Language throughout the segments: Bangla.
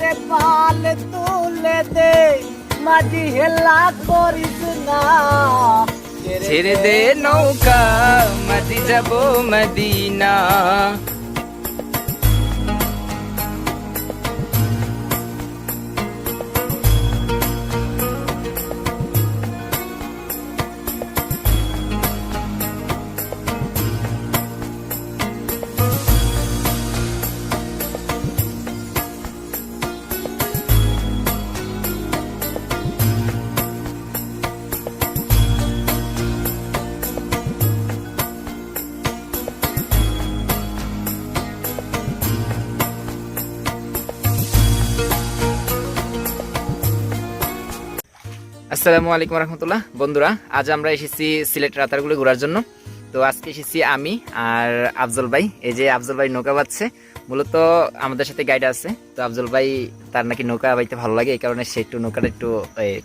দে পাল তুলে দে মাঝি হেলা করিস না ছেড়ে দে নৌকা মাঝি যাব মদিনা আসসালামু আলাইকুম রহমতুল্লাহ। বন্ধুরা, আজ আমরা এসেছি সিলেট রাতারগুলো ঘোরার জন্য। তো আজকে এসেছি আমি আর আফজল ভাই। এই যে আফজল ভাই নৌকা বাচ্ছে মূলত আমাদের সাথে গাইড আছে। তো আফজল ভাই, তার নাকি নৌকা বাইতে ভালো লাগে, এই কারণে সে একটু নৌকাটা একটু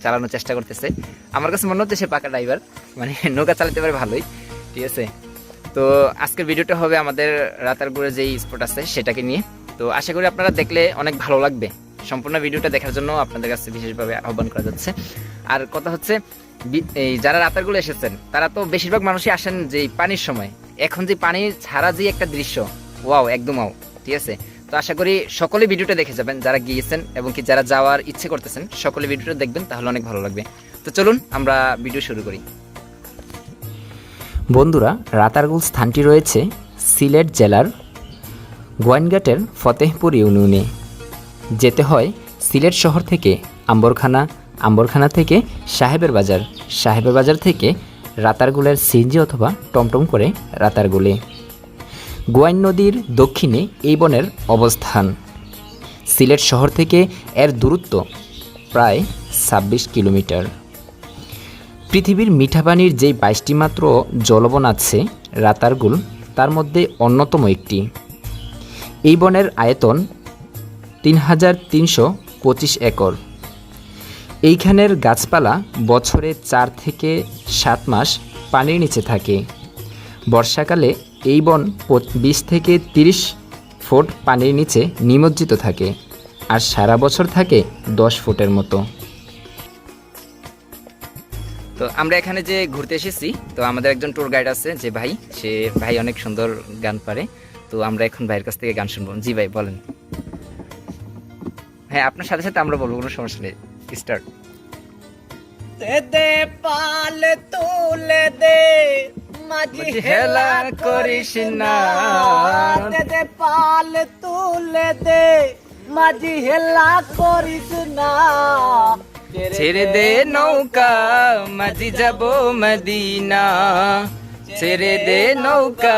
চালানোর চেষ্টা করতেছে। আমার কাছে মনে হচ্ছে সে পাকা ড্রাইভার মানে নৌকা চালাতে পারে ভালোই, ঠিক আছে? তো আজকের ভিডিওটা হবে আমাদের রাতারগুড়ে যেই স্পট আছে সেটাকে নিয়ে। তো আশা করি আপনারা দেখলে অনেক ভালো লাগবে। সম্পূর্ণ ভিডিওটা দেখার জন্য আপনাদের কাছে বিশেষভাবে আহ্বান করা যাচ্ছে। আর কথা হচ্ছে এই যারা রাতারগুলো এসেছেন, তারা তো বেশিরভাগ মানুষই আসেন যে পানির সময়। এখন যে পানি ছাড়া যে একটা দৃশ্য, ওয়াও, একদম ওয়াও, ঠিক আছে? তো আশা করি সকলে ভিডিওটা দেখে যাবেন, যারা গিয়েছেন এবং কি যারা যাওয়ার ইচ্ছে করতেছেন, সকলে ভিডিওটা দেখবেন, তাহলে অনেক ভালো লাগবে। তো চলুন, আমরা ভিডিও শুরু করি। বন্ধুরা, রাতারগুল স্থানটি রয়েছে সিলেট জেলার গোয়াইনঘাটের ফতেহপুর ইউনিয়নে। যেতে হয় সিলেট শহর থেকে আম্বরখানা আম্বরখানা থেকে সাহেবের বাজার সাহেবের বাজার থেকে রাতারগুলের সিএনজি অথবা টমটম করে রাতারগুলে। গোয়াইন নদীর দক্ষিণে এই বনের অবস্থান। সিলেট শহর থেকে এর দূরত্ব প্রায় ছাব্বিশ কিলোমিটার। পৃথিবীর মিঠা পানির যেই বাইশটি মাত্র জলবন আছে রাতারগুল, তার মধ্যে অন্যতম একটি। এই বনের আয়তন তিন হাজার তিনশো পঁচিশ একর। এইখানের গাছপালা বছরে চার থেকে সাত মাস পানির নিচে থাকে। বর্ষাকালে এই বন বিশ থেকে তিরিশ ফুট পানির নিচে নিমজ্জিত থাকে আর সারা বছর থাকে দশ ফুটের মতো। তো আমরা এখানে যে ঘুরতে এসেছি, তো আমাদের একজন ট্যুর গাইড আছে যে ভাই, সে ভাই অনেক সুন্দর গান পারে। তো আমরা এখন ভাইয়ের কাছ থেকে গান শুনব। জি ভাই, বলেন। হ্যাঁ আপনার সাথে সাথে আমরা বলব কোনো সমস্যা নেই। স্টার্ট দে পাল তুলে দে মাঝি হেলা করিস না। দে পাল তুলে দে মাঝি হেলা করিস না। ছেড়ে দে নৌকা মাঝি যাব মদিনা। ছেড়ে দে নৌকা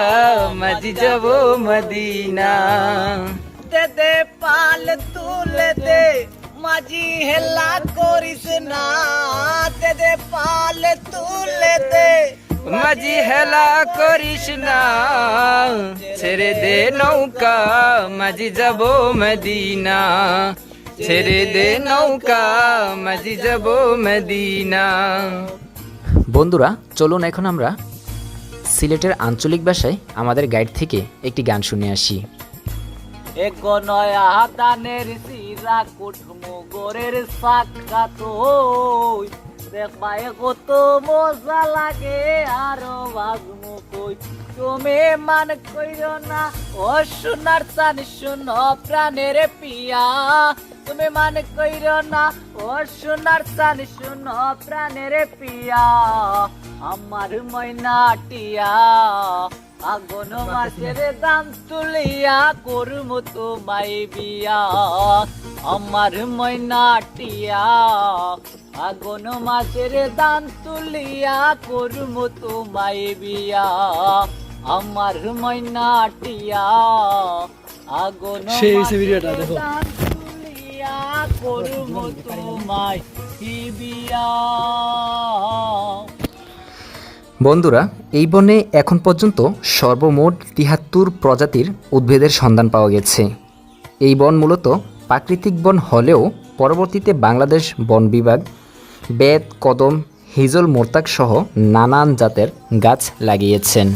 মাঝি যাব মদিনা। দে দে পাল তুলে দে। মাঝি হেলা করিস না। দে দে পাল তুলে দে। মাঝি হেলা করিস না। ছেড়ে দে নৌকা মাঝি যাব মদিনা। ছেড়ে দে নৌকা মাঝি যাব মদিনা। বন্ধুরা চলুন এখন আমরা সিলেটের আঞ্চলিক ভাষায় আমাদের গাইড থেকে একটি গান শুনে আসি। এগো নয়া হাতানের সিরা কুটমু গোরের সাক্ষাৎ হই। দেখবাই কত মজা লাগে, আরও বাজমু কই। তুমি মান কইরো না, ও সোনার চান শুন প্রাণের পিয়া। তুমি মান কইরো না, ও সোনার চান শুন প্রাণের পিয়া। আমার ময়নাটিয়া আগুন মাছের দাম তুলিয়া করুম তোমায় বিয়া। আমার ময়নাটিয়া আগুন মাছের দাম তুলিয়া করুম তোমায় বিয়া। আমার ময়নাটিয়া আগুন সেই ভিডিওটা, দেখো। তুলিয়া করুম তোমায় বিয়া। বন্ধুরা, এই বনে এখন পর্যন্ত সর্বমোট তিহাত্তর প্রজাতির উদ্ভিদের সন্ধান পাওয়া গেছে। এই বন মূলত প্রাকৃতিক বন হলেও পরবর্তীতে বাংলাদেশ বন বিভাগ, বেত, কদম, হিজল মোরতাক সহ নানান জাতের গাছ লাগিয়েছেন।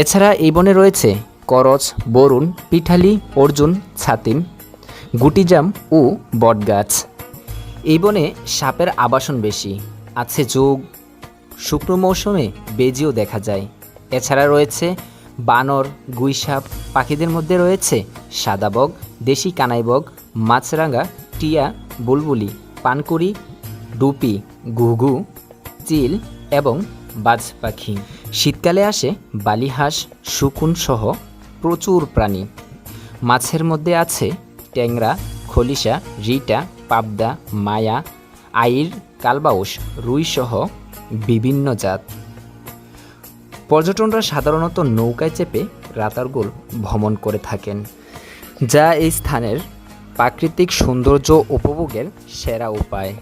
এছাড়া এই বনে রয়েছে করচ, বরুণ, পিঠালি, অর্জুন, ছাতিম, গুটিজাম ও বটগাছ। এই বনে সাপের আবাসন বেশি, আছে যোগ শুকনো মৌসুমে বেজিও দেখা যায়। এছাড়া রয়েছে বানর, গুইসাপ, পাখিদের মধ্যে রয়েছে সাদাবগ, দেশি কানাইবগ, মাছরাঙা, টিয়া, বুলবুলি, পানকুড়ি ডুপি ঘুঘু, চিল এবং বাজ পাখি শীতকালে আসে বালিহাঁস, শুকুন সহ প্রচুর প্রাণী। মাছের মধ্যে আছে ট্যাংরা, খলিশা, রিটা, পাবদা, মায়া, আইর, কালবাউস রুই সহ বিভিন্ন জাত। পর্যটনরা সাধারণত নৌকায় চেপে রাতারগুল ভ্রমণ করে থাকেন, যা এই স্থানের প্রাকৃতিক সৌন্দর্য উপভোগের সেরা উপায়।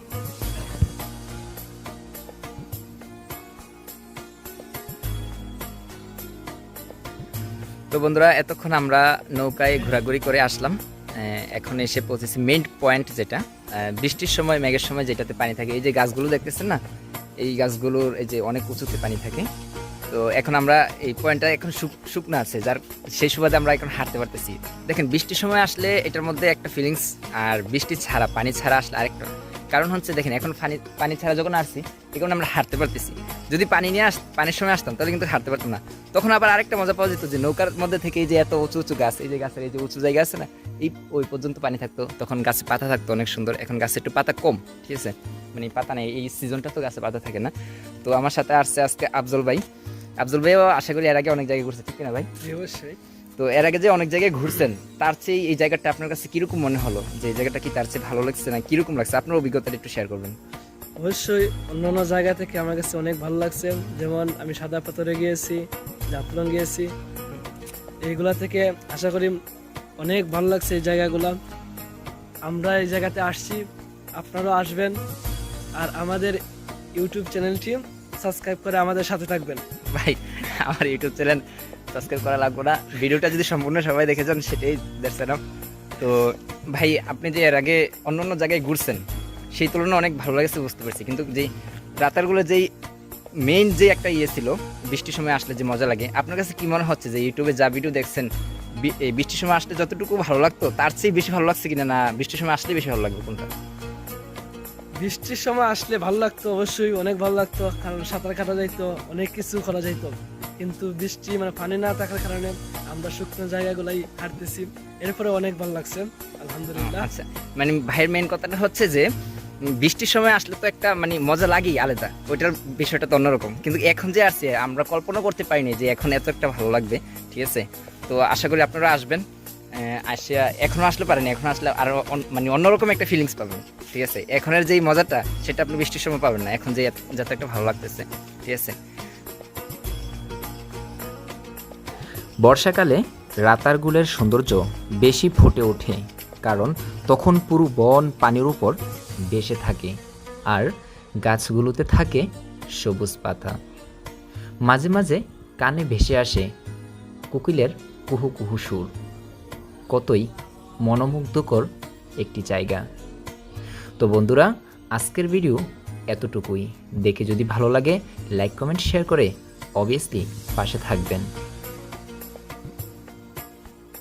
তো বন্ধুরা, এতক্ষণ আমরা নৌকায় ঘোরাঘুরি করে আসলাম। এখন এসে পৌঁছেছি মেইন পয়েন্ট যেটা। বৃষ্টির সময়, মেঘের সময় যেটাতে পানি থাকে, এই যে গাছগুলো দেখতেছেন না এই গাছগুলোর এই যে অনেক উঁচুতে পানি থাকে। তো এখন আমরা এই পয়েন্টটা এখন শুকনো আছে, যার, সেই সুবাদে আমরা এখন হাঁটতে পারতেছি। দেখেন, বৃষ্টির সময় আসলে এটার মধ্যে একটা ফিলিংস আর বৃষ্টি ছাড়া, পানি ছাড়া আসলে আরেকটা কারণ হচ্ছে দেখেন, এখন পানি পানি ছাড়া যখন আসছি এখন আমরা হাঁটতে পারতেছি। যদি পানি নিয়ে আস, পানির সময় আসতাম, তাহলে কিন্তু হাঁটতে পারতাম না। তখন আবার আরেকটা মজা পাওয়া যেত যে, নৌকার মধ্যে থেকে এই যে এত উঁচু উঁচু গাছ, এই যে গাছের এই যে উঁচু জায়গা আছে না, এই, ওই পর্যন্ত পানি থাকতো। তখন গাছে পাতা থাকতো অনেক সুন্দর। এখন গাছে একটু পাতা কম, ঠিক আছে? মানে পাতা নেই, এই সিজনটা তো গাছে পাতা থাকে না। তো আমার সাথে আসছে আজকে আফজল ভাই। আফজল ভাইও আশা করি এর আগে অনেক জায়গায় ঘুরছে, ঠিক না ভাই? অবশ্যই। তো এর আগে যে অনেক জায়গায় ঘুরছেন তার চেয়ে এই জায়গাটা আপনার কাছে কীরকম মনে হলো? যে এই জায়গাটা কি তার চেয়ে ভালো লাগছে না কীরকম লাগছে? আপনার অভিজ্ঞতাটা একটু শেয়ার করবেন। অবশ্যই অন্যান্য জায়গা থেকে আমার কাছে অনেক ভালো লাগছে। যেমন আমি সাদা পাথরে গিয়েছি জাফলং গিয়েছি। এইগুলা থেকে আশা করি অনেক ভালো লাগছে এই জায়গাগুলো। আমরা এই জায়গাতে আসছি আপনারাও আসবেন। আর আমাদের ইউটিউব চ্যানেলটি সাবস্ক্রাইব করে আমাদের সাথে থাকবেন। ভাই আমার ইউটিউব চ্যানেল সাবস্ক্রাইব করা লাগবে না। ভিডিওটা যদি সম্পূর্ণ সবাই দেখে যান, সেটাই দেখছিলাম তো ভাই, আপনি যে এর আগে অন্য অন্য জায়গায় ঘুরছেন, সেই তুলনায় অনেক ভালো লাগছে বুঝতে পারছি। কিন্তু যেই রাতারগুলো যেই মেইন যে একটা ইয়ে ছিল, বৃষ্টির সময় আসলে যে মজা লাগে, আপনার কাছে কি মনে হচ্ছে যে ইউটিউবে যা ভিডিও দেখছেন বৃষ্টির সময় আসলে যতটুকু ভালো লাগতো, তার চেয়ে বেশি ভালো লাগছে কিনা, না বৃষ্টির সময় আসলে বেশি ভালো লাগবে কোনটা? বৃষ্টির সময় আসলে ভালো লাগতো অবশ্যই, অনেক ভালো লাগতো, কারণ সাঁতার কাটা যাইতো, অনেক কিছু করা যাইতো। কিন্তু বৃষ্টি মানে পানি না থাকার কারণে আমরা শুকনো জায়গাগুলাই হাঁটতেছি। এরপরে অনেক ভালো লাগছে, আলহামদুলিল্লাহ। আচ্ছা মানে ভাইয়ের মেইন কথাটা হচ্ছে যে, বৃষ্টির সময় আসলে তো একটা মানে মজা লাগেই আলাদা, ওইটার বিষয়টা তো অন্যরকম। কিন্তু এখন যে আসছে, আমরা কল্পনা করতে পারিনি যে এখন এত একটা ভালো লাগবে, ঠিক আছে? তো আশা করি আপনারা আসবেন আসিয়া এখনও আসলে পারেনি, এখন আসলে আরও অন- মানে অন্যরকম একটা ফিলিংস পাবেন, ঠিক আছে? এখনের যেই মজাটা, সেটা আপনি বৃষ্টির সময় পাবেন না, এখন যে যাতে একটা ভালো লাগতেছে, ঠিক আছে? বর্ষাকালে রাতারগুলের সৌন্দর্য বেশি ফুটে ওঠে, কারণ তখন পুরো বন পানির উপর ভেসে থাকে আর গাছগুলোতে থাকে সবুজ পাতা। মাঝে মাঝে কানে ভেসে আসে কোকিলের কুহু কুহু সুর। কতই মনোমুগ্ধকর একটি জায়গা। তো বন্ধুরা, আজকের ভিডিও এতটুকুই। দেখে যদি ভালো লাগে লাইক কমেন্ট শেয়ার করে অবভিয়াসলি পাশে থাকবেন।